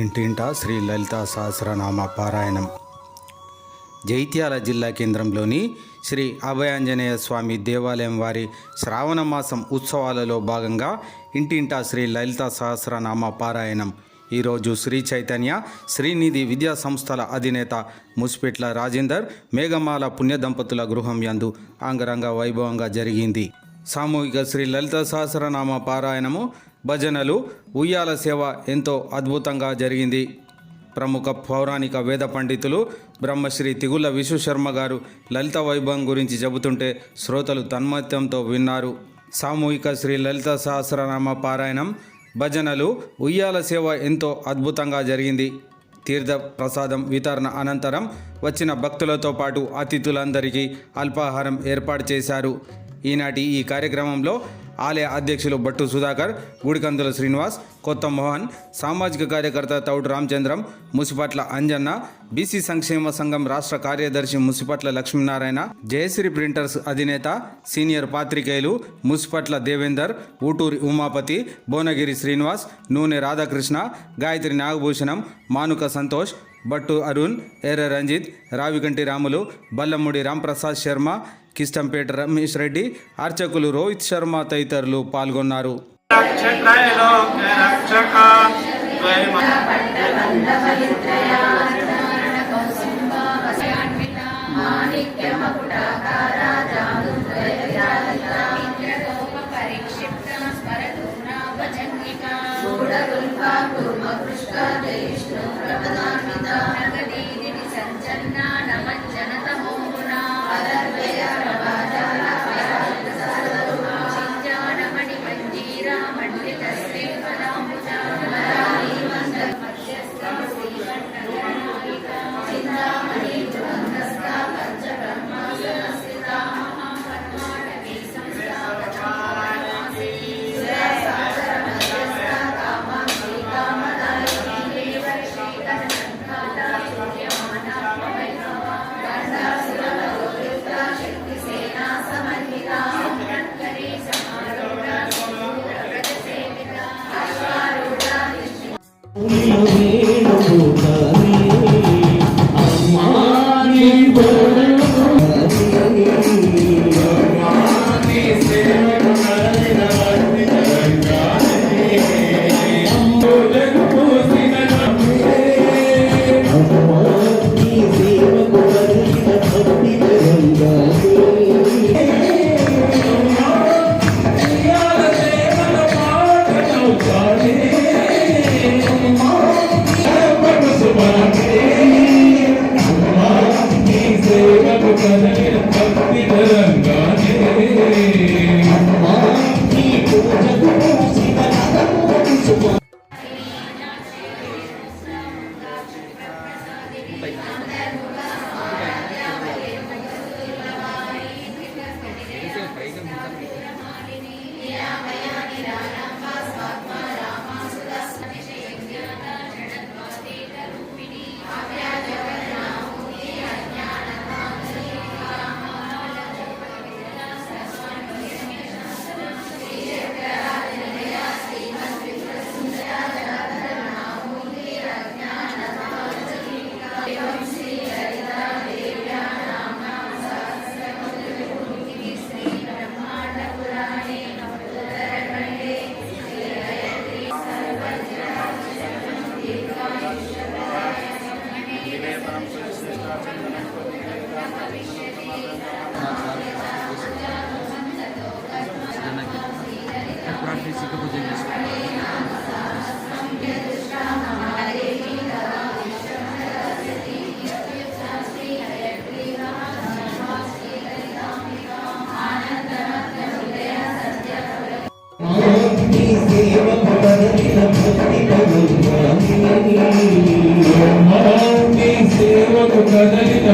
ఇంటింటా శ్రీ లలితా సహస్రనామ పారాయణం. జైత్యాల జిల్లా కేంద్రంలోని శ్రీ అభయాంజనేయ స్వామి దేవాలయం వారి శ్రావణ మాసం ఉత్సవాలలో భాగంగా ఇంటింటా శ్రీ లలిత సహస్రనామ పారాయణం. ఈరోజు శ్రీ చైతన్య శ్రీనిధి విద్యా సంస్థల అధినేత ముస్పిట్ల రాజేందర్ మేఘమాల పుణ్య దంపతుల గృహం యందు అంగరంగ వైభవంగా జరిగింది. సామూహిక శ్రీ లలిత సహస్రనామ పారాయణము భజనలు ఉయ్యాల సేవ ఎంతో అద్భుతంగా జరిగింది. ప్రముఖ పౌరాణిక వేద పండితులు బ్రహ్మశ్రీ తిగుల విశ్వశర్మ గారు లలిత వైభవం గురించి చెబుతుంటే శ్రోతలు తన్మత్యంతో విన్నారు. సామూహిక శ్రీ లలిత సహస్రనామ పారాయణం భజనలు ఉయ్యాల సేవ ఎంతో అద్భుతంగా జరిగింది. తీర్థ ప్రసాదం వితరణ అనంతరం వచ్చిన భక్తులతో పాటు అతిథులందరికీ అల్పాహారం ఏర్పాటు చేశారు. ఈనాటి ఈ కార్యక్రమంలో ఆలయ అధ్యక్షులు భట్టు సుధాకర్ గుడికందుల శ్రీనివాస్ కొత్త మోహన్ సామాజిక కార్యకర్త తౌడు రామచంద్రం ముసిపట్ల అంజన్న బీసీ సంక్షేమ సంఘం రాష్ట్ర కార్యదర్శి ముసిపట్ల లక్ష్మీనారాయణ జయశ్రీ ప్రింటర్స్ అధినేత సీనియర్ పాత్రికేయులు ముసిపట్ల దేవేందర్ ఊటూరి ఉమాపతి భువనగిరి శ్రీనివాస్ నూనె రాధాకృష్ణ గాయత్రి నాగభూషణం మానుక సంతోష్ బట్టు అరుణ్ ఎర్ర రంజిత్ రావికంటి రాములు బల్లముడి రాంప్రసాద్ శర్మ కిష్టంపేట రమేష్ రెడ్డి అర్చకులు రోహిత్ శర్మ తదితరులు పాల్గొన్నారు. రక్షక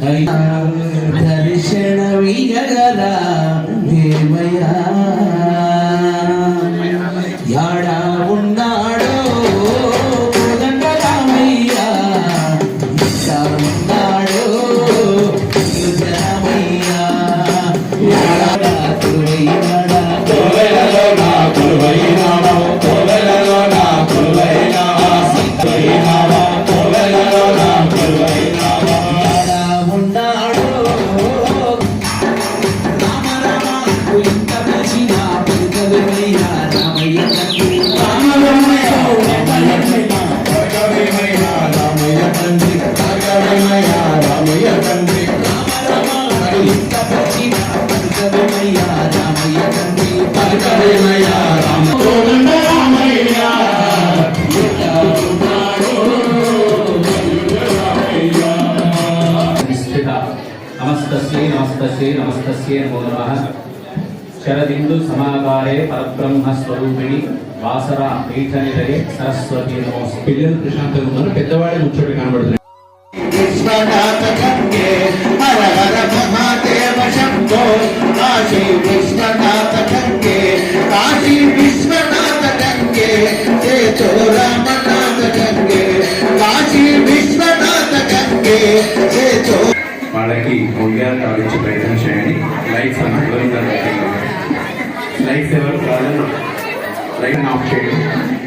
Hey. శరదిందు సమాకారే పరబ్రహ్మ స్వరూపిణి వాసర పీఠ నిలయే సరస్వతి నమోస్తు. పిల్లలు ప్రశాంతంగా ఉన్నారు పెద్దవాళ్ళే ముచ్చోటి కనబడుతున్నారు విశ్వనాథ గంగే హర హర మహాదేవ శంభో కాశీ విశ్వనాథ గంగే కాశీ వాళ్ళకి ఉద్యోగాలు కావాల్సి ప్రయత్నం చేయండి. లైట్స్ అన్న దూరంగా పెట్టండి లైట్స్ ఎవరు? కాదు లైట్ ఆఫ్ చేయండి.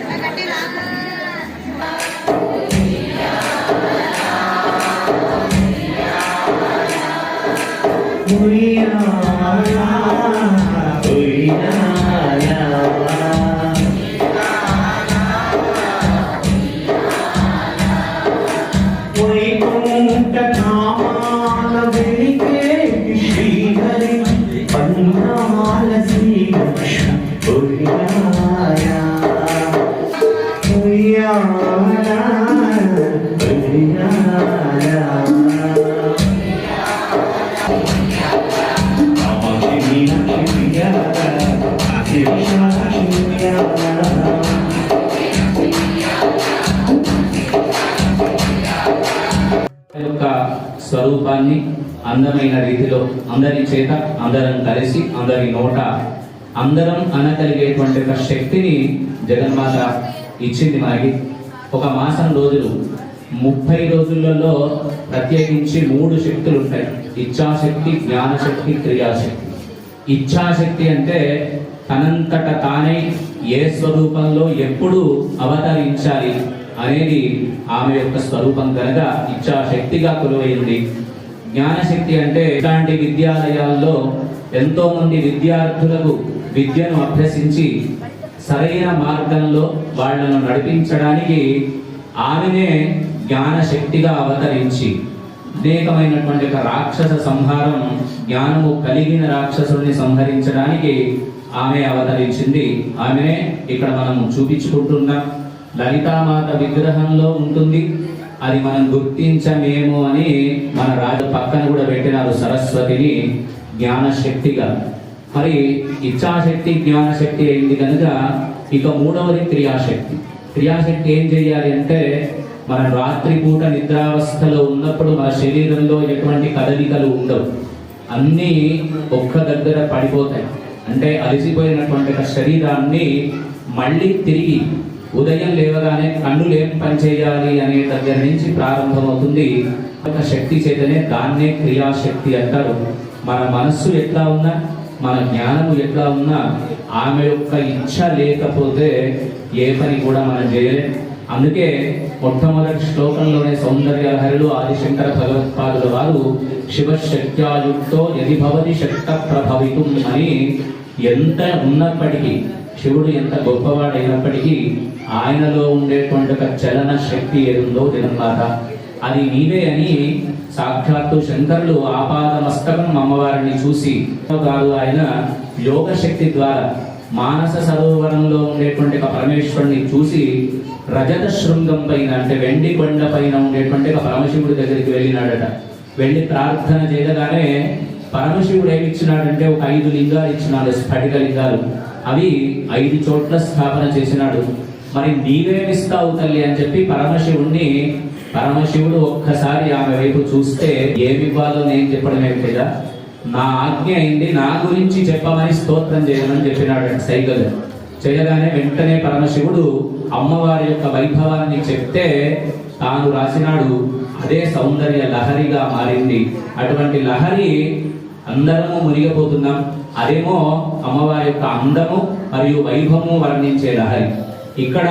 రీతిలో అందరి చేత అందరం కలిసి అందరి నోట అందరం అనగలిగేటువంటి ఒక శక్తిని జగన్మాత ఇచ్చింది మనకి ఒక మాసం రోజులు ముప్పై రోజులలో ప్రత్యేకించి మూడు శక్తులు ఉంటాయి ఇచ్ఛాశక్తి జ్ఞానశక్తి క్రియాశక్తి. ఇచ్ఛాశక్తి అంటే తనంతట తానే ఏ స్వరూపంలో ఎప్పుడు అవతరించాలి అనేది ఆమె యొక్క స్వరూపం కనుక ఇచ్ఛాశక్తిగా కొలువైంది. జ్ఞానశక్తి అంటే ఇలాంటి విద్యాలయాల్లో ఎంతో మంది విద్యార్థులకు విద్యను అభ్యసించి సరైన మార్గంలో వాళ్ళను నడిపించడానికి ఆమెనే జ్ఞానశక్తిగా అవతరించి అనేకమైనటువంటి ఒక రాక్షస సంహారం జ్ఞానము కలిగిన రాక్షసుడిని సంహరించడానికి ఆమె అవతరించింది. ఆమెనే ఇక్కడ మనం చూపించుకుంటున్నాం. లలితామాత విగ్రహంలో ఉంటుంది. అది మనం గుర్తించమేమో అని మన రాజు పక్కన కూడా పెట్టినారు సరస్వతిని జ్ఞానశక్తిగా. మరి ఇచ్చాశక్తి జ్ఞానశక్తి అయింది కనుక ఇక మూడవది క్రియాశక్తి. క్రియాశక్తి ఏం చేయాలి అంటే మన రాత్రిపూట నిద్రావస్థలో ఉన్నప్పుడు మన శరీరంలో ఎటువంటి కదలికలు ఉండవు. అన్నీ ఒక్క దగ్గర పడిపోతాయి. అంటే అలసిపోయినటువంటి శరీరాన్ని మళ్ళీ తిరిగి ఉదయం లేవగానే కన్నులు ఏం పనిచేయాలి అనే దగ్గర నుంచి ప్రారంభమవుతుంది. ఒక శక్తి చేతనే దాన్నే క్రియాశక్తి అంటారు. మన మనస్సు ఎట్లా ఉన్నా మన జ్ఞానము ఎట్లా ఉన్నా ఆమె యొక్క ఇచ్ఛ లేకపోతే ఏ పని కూడా మనం చేయలేం. అందుకే మొట్టమొదటి శ్లోకంలోనే సౌందర్య హరుడు ఆదిశంకర భగవత్పాదుల వారు శివశక్త్యాయుక్తో యది భవతి శక్త ప్రభవితం అని ఎంత ఉన్నప్పటికీ శివుడు ఎంత గొప్పవాడైనప్పటికీ ఆయనలో ఉండేటువంటి ఒక చలన శక్తి ఏదుందో జగన్మాత అది నీవే అని సాక్షాత్తు శంకరులు ఆపాద మస్తకం అమ్మవారిని చూసి కాదు ఆయన యోగ శక్తి ద్వారా మానస సరోవరంలో ఉండేటువంటి ఒక పరమేశ్వరుని చూసి రజత శృంగం పైన అంటే వెండి కొండ పైన ఉండేటువంటి ఒక పరమశివుడి దగ్గరికి వెళ్ళినాడట. వెళ్ళి ప్రార్థన చేయగానే పరమశివుడు ఏమి ఇచ్చినాడంటే ఒక ఐదు లింగాలు ఇచ్చినాడు స్ఫటిక లింగాలు. అవి ఐదు చోట్ల స్థాపన చేసినాడు. మరి నీవేమిస్తావు తల్లి అని చెప్పి పరమశివుణ్ణి పరమశివుడు ఒక్కసారి ఆమె వైపు చూస్తే ఏమి ఇవ్వాలో నేను చెప్పడమే కదా నా ఆజ్ఞ అయింది నా గురించి చెప్పమని స్తోత్రం చేయమని చెప్పినాడు సైగలు. చేయగానే వెంటనే పరమశివుడు అమ్మవారి యొక్క వైభవాన్ని చెప్తే తాను రాసినాడు అదే సౌందర్య లహరిగా మారింది. అటువంటి లహరి అందరము మునిగిపోతున్నాం. అదేమో అమ్మవారి యొక్క అందము మరియు వైభవము వర్ణించే లహరి. ఇక్కడ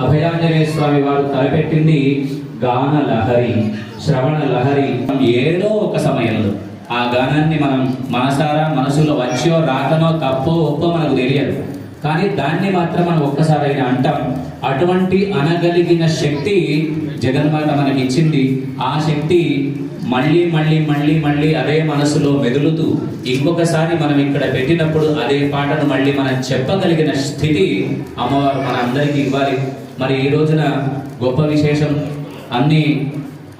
అభయాంజనేయ స్వామి వారు తలపెట్టింది గాన లహరి శ్రవణ లహరి. ఏదో ఒక సమయంలో ఆ గానాన్ని మనం మనసారా మనసులో వచ్చో రాకనో తప్పో ఒప్పో మనకు తెలియదు. కానీ దాన్ని మాత్రం మనం ఒక్కసారైనా అంటాం. అటువంటి అనగలిగిన శక్తి జగన్మాత మనకి ఇచ్చింది. ఆ శక్తి మళ్ళీ మళ్ళీ మళ్ళీ మళ్ళీ అదే మనసులో మెదులుతూ ఇంకొకసారి మనం ఇక్కడ పెట్టినప్పుడు అదే పాటను మళ్ళీ మనం చెప్పగలిగిన స్థితి అమ్మవారు మన అందరికీ ఇవ్వాలి. మరి ఈ రోజున గొప్ప విశేషం అన్ని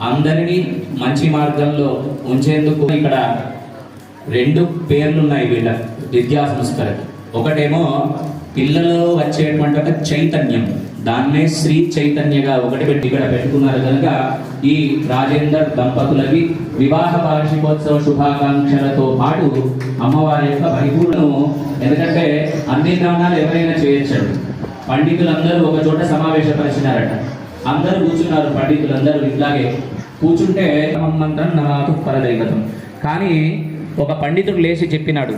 అందరినీ మంచి మార్గంలో ఉంచేందుకు ఇక్కడ రెండు పేర్లు ఉన్నాయి వీళ్ళ విద్యా సంస్థలకి ఒకటేమో పిల్లలు వచ్చేటువంటి ఒక చైతన్యం. దాన్నే శ్రీ చైతన్యగా ఒకటి పెట్టి ఇక్కడ పెట్టుకున్నారు కనుక ఈ రాజేందర్ దంపతులకి వివాహ వార్షికోత్సవ శుభాకాంక్షలతో పాటు అమ్మవారి యొక్క పరిపూర్ణను ఎందుకంటే అన్ని దానాలు ఎవరైనా చేయొచ్చాడు. పండితులందరూ ఒక చోట సమావేశపరిచినారట. అందరూ కూర్చున్నారు పండితులందరూ ఇట్లాగే. కూర్చుంటే మంత్రం నాకు పరదైవతం కానీ ఒక పండితుడు లేచి చెప్పినాడు.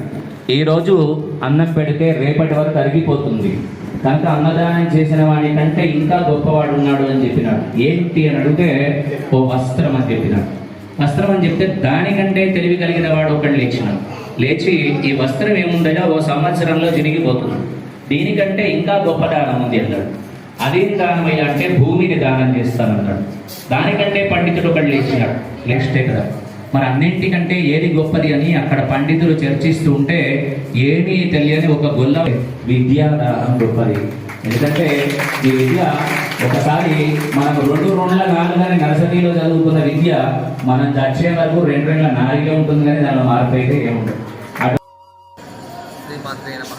ఈరోజు అన్నం పెడితే రేపటి వరకు అరిగిపోతుంది కనుక అన్నదానం చేసిన వాడి కంటే ఇంకా గొప్పవాడు ఉన్నాడు అని చెప్పినాడు. ఏంటి అని అడిగితే ఓ వస్త్రం అని చెప్పినాడు. వస్త్రం అని చెప్తే దానికంటే తెలివి కలిగిన వాడు ఒకటి లేచినాడు. లేచి ఈ వస్త్రం ఏముందయో ఓ సంవత్సరంలో తిరిగిపోతుంది. దీనికంటే ఇంకా గొప్ప దానం ఉంది అన్నాడు. అదేం దానం అయ్యా అంటే భూమిని దానం చేస్తానన్నాడు. దానికంటే పండితుడు ఒకడు లేచినాడు. లేచితే కదా. మరి అన్నింటికంటే ఏది గొప్పది అని అక్కడ పండితులు చర్చిస్తూ ఉంటే ఏమీ తెలియని ఒక గొల్ల విద్య దానం గొప్పది. ఎందుకంటే ఈ విద్య ఒకసారి మనకు రెండు రెండ్ల నాలుగని నర్సరీలో చదువుకున్న విద్య మనం చచ్చే వరకు రెండు రెండుల నాలుగే ఉంటుంది కానీ దానిలో మార్పు అయితే ఏముంటుంది శ్రీమాత్రే నమ.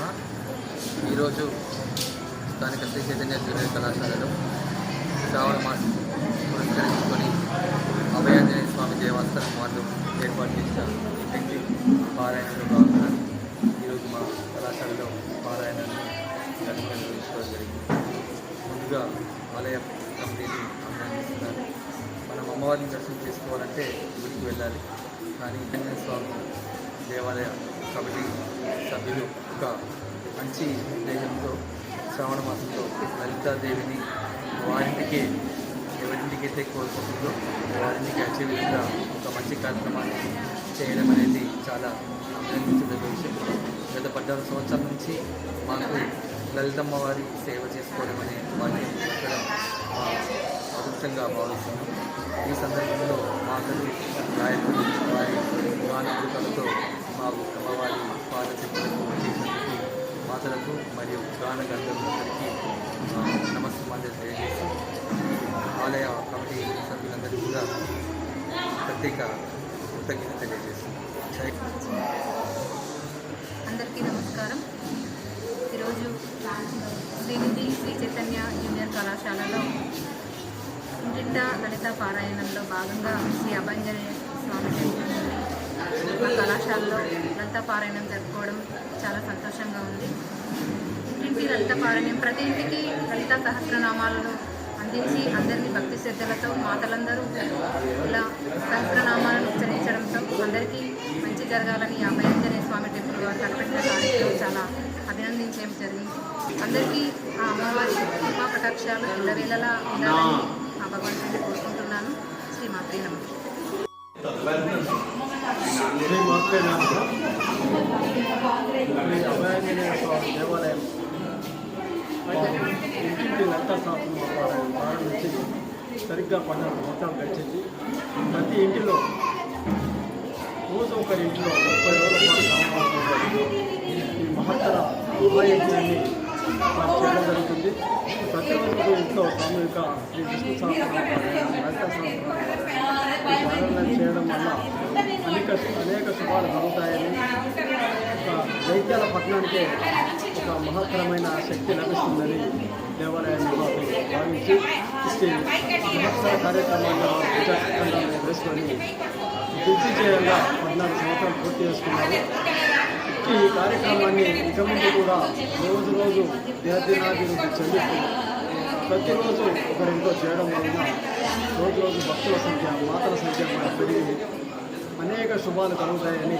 ఈరోజు స్థానిక శ్రీ చైతన్య జూనియర్ కళాశాలలో శ్రావణ మాసం పురస్కరించుకొని దేవస్థానం వాళ్ళు ఏర్పాటు చేసిన ఇంటి పారాయణలో భాగంగా ఈరోజు మా కళాశాలలో పారాయణాన్ని ఘనంగా నిర్వహించుకోవడం జరిగింది. ముందుగా ఆలయ కమిటీని అభినందిస్తున్నారు మనం అమ్మవారిని దర్శనం చేసుకోవాలంటే గుడికి వెళ్ళాలి. కానీ ఆంజనేయ స్వామి దేవాలయ కమిటీ సభ్యులు ఒక మంచి ఉద్దేశంతో శ్రావణ మాసంలో లలితాదేవిని వారింటికి ఎవరింటికైతే కోరుకుంటుందో వారిని కలిసే విధంగా ఒక మంచి కార్యక్రమాన్ని చేయడం అనేది చాలా అభినందించదగ్గ విషయం గత పద్నాలుగు సంవత్సరాల నుంచి మాకు లలితమ్మ వారి సేవ చేసుకోవడం అనే వారిని ఇక్కడ అదృష్టంగా భావిస్తున్నాం. ఈ సందర్భంలో మా అందరి గాయకులు వారి గానకృతలతో మా అమ్మవారి పాద చేసినందుకు మాతలకు మరియు గాన గంధర్వులందరికీ నమస్కారం నమస్కారాలు ఆలయ కమిటీ సభ్యులందరికీ కూడా ప్రత్యేక కృతజ్ఞత తెలియజేస్తున్నాం అందరికీ నమస్కారం. ఈరోజు శ్రీనిధి శ్రీ చైతన్య జూనియర్ కళాశాలలో ఇంటింట లలిత పారాయణంలో భాగంగా శ్రీ అభంజనేయ స్వామి టెంపుల్ మా కళాశాలలో లలిత పారాయణం జరుపుకోవడం చాలా సంతోషంగా ఉంది. ఇంటింటి లలిత పారాయణం ప్రతి ఇంటికి లలిత సహస్రనామాలను పూజించి అందరినీ భక్తి శ్రద్ధలతో మాతలందరూ ఇలా సహస్రనామాలను ఉచ్చరించడంతో అందరికీ మంచి జరగాలని ఆ భయంజనే స్వామి టెంపుల్ వారు కనిపెట్టిన కార్యక్రమం చాలా అభినందించడం జరిగింది. అందరికీ ఆ అమ్మవారి కృపా కటాక్షాలు ఎల్లవేళలా ఉండాలని ఆ భగవంతుని కోరుకుంటున్నాను. శ్రీ మాత్రే నమః దేవాలయం ఇంటింటి లలిత ప్రారంభించి సరిగ్గా పన్నెండు సంవత్సరాలు గడిచింది ప్రతి ఇంటిలో రోజు ఒకరి ఇంటిలో ముప్పై రోజుల పాటు సామాన్లు ఈ మహత్తర ఉభయజ్ఞాన్ని చేయడం జరుగుతుంది ప్రతి రోజు ఇంట్లో సామూహిక శ్రీ విష్ణు సహస్రనామ చేయడం వల్ల అనేక అనేక శుభాలు కలుగుతాయని ఒక దైత్యాల పట్టణానికే ఒక మహత్తరమైన శక్తి లభిస్తుందని దేవాలయాన్ని నిర్వాహకులు భావించి ఇస్తే మహత్తర కార్యక్రమాల్లో విచారణలు వేసుకొని దిగ్విజయంగా పద్నాలుగు సంవత్సరాలు పూర్తి చేసుకున్నారు. ఈ కార్యక్రమాన్ని ఇక ముందు కూడా రోజు రోజు దినదినాభివృద్ధి చెందుతూ ప్రతిరోజు ఒకరింట్లో చేయడం వలన రోజు రోజు భక్తుల సంఖ్య మాతల సంఖ్య కూడా పెరిగి అనేక శుభాలు కలుగుతాయని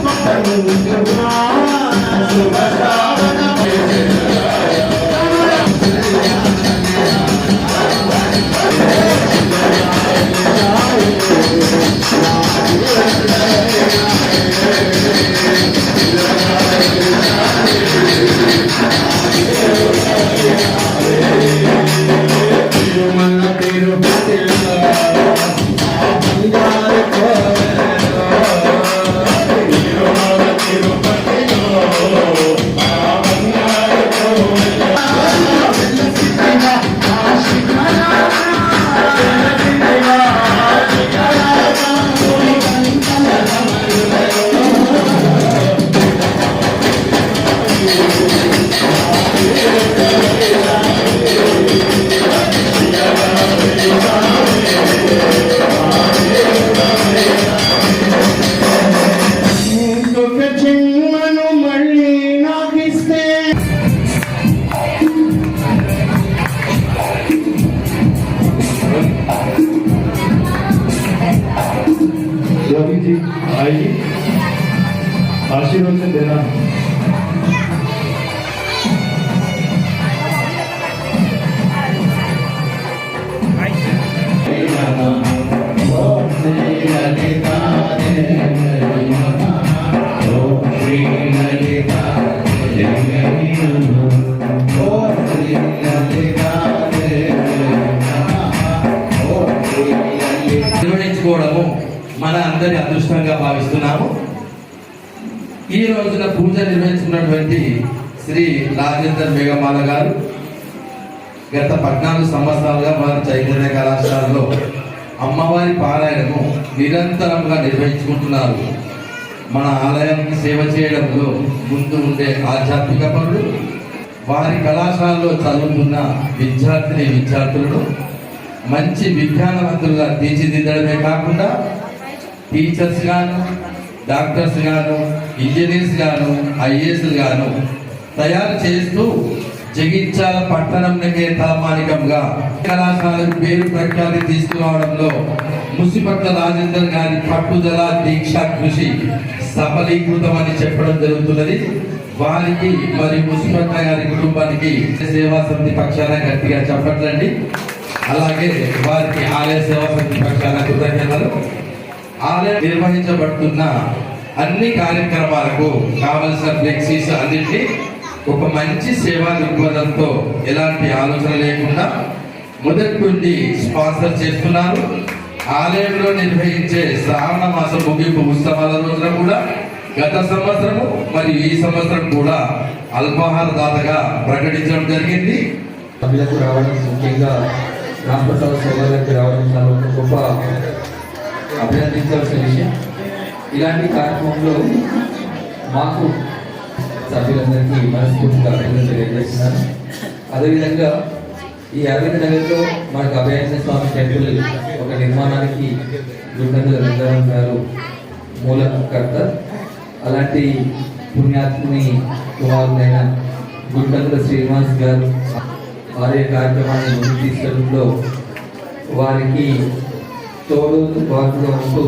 no ఈ రోజున పూజ నిర్వహించుకున్నటువంటి శ్రీ రాజేందర్ మేఘమాల గారు గత పద్నాలుగు సంవత్సరాలుగా మన చైతన్య కళాశాలలో అమ్మవారి పారాయణము నిరంతరంగా నిర్వహించుకుంటున్నారు. మన ఆలయానికి సేవ చేయడంలో ముందు ఉండే ఆధ్యాత్మిక పనులు వారి కళాశాలలో చదువుతున్న విద్యార్థిని విద్యార్థులను మంచి విజ్ఞానవంతులుగా తీర్చిదిద్దడమే కాకుండా టీచర్స్ గాను డాక్టర్స్ గాను ఇంజనీర్స్ గాను ఐఏఎస్లు గాను తయారు చేస్తూ జగిత్యాల పట్టణంకే తలమానికంగా కళాశాలకు పేరు ప్రఖ్యాతి తీసుకురావడంలో ముసిపట్ల రాజేందర్ గారి పట్టుదల దీక్ష కృషి సఫలీకృతమని చెప్పడం జరుగుతున్నది. వారికి మరి ముసిపట్ల గారి కుటుంబానికి సేవా సమితి పక్షాన గట్టిగా చెప్పట్లండి. అలాగే వారికి ఆలయ సేవా సమితి పక్షాన కృతజ్ఞతలు. ఆలయం నిర్వహించబడుతున్న అన్ని కార్యక్రమాలకు కావలసిన ఫ్లెక్సీస్ అన్నింటినీ ఒక మంచి సేవా దృక్పథంతో ఎలాంటి ఆలోచన లేకుండా మొదటి నుండి స్పాన్సర్ చేస్తున్నారు. ఆలయంలో నిర్వహించే శ్రావణ మాస ముగింపు ఉత్సవాల రోజున కూడా గత సంవత్సరము మరియు ఈ సంవత్సరం కూడా అల్పాహార దాతగా ప్రకటించడం జరిగింది. రావడం ముఖ్యంగా రామప్రసాద్ సోదరులకు రావడం చాలా ఒక గొప్ప అభినందించాల్సిన విషయం ఇలాంటి కార్యక్రమంలో మాకు సభ్యులందరికీ మనస్ఫూర్తిగా అభినందన తెలియజేస్తున్నాను. అదేవిధంగా ఈ అరవింద్ నగర్లో మనకు అభయాంజన స్వామి టెంపుల్ ఒక నిర్మాణానికి గుండంగల రంగారావు గారు మూలకర్త అలాంటి పుణ్యాత్ముని కుమారుడైన గుండంగల శ్రీనివాస్ గారు వారి కార్యక్రమాన్ని ముందు తీసుకెళ్ళడంలో వారికి తోడు వాకుగా ఉంటూ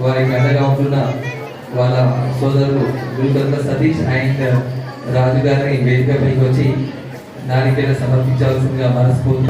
వారికి అండగా ఉంటున్న వాళ్ళ సోదరులు గురుగంగ సతీష్ అండ్ రాజు గారిని వేదికపైకి వచ్చి నారికేళ సమర్పించాల్సిందిగా మనస్ఫూర్తి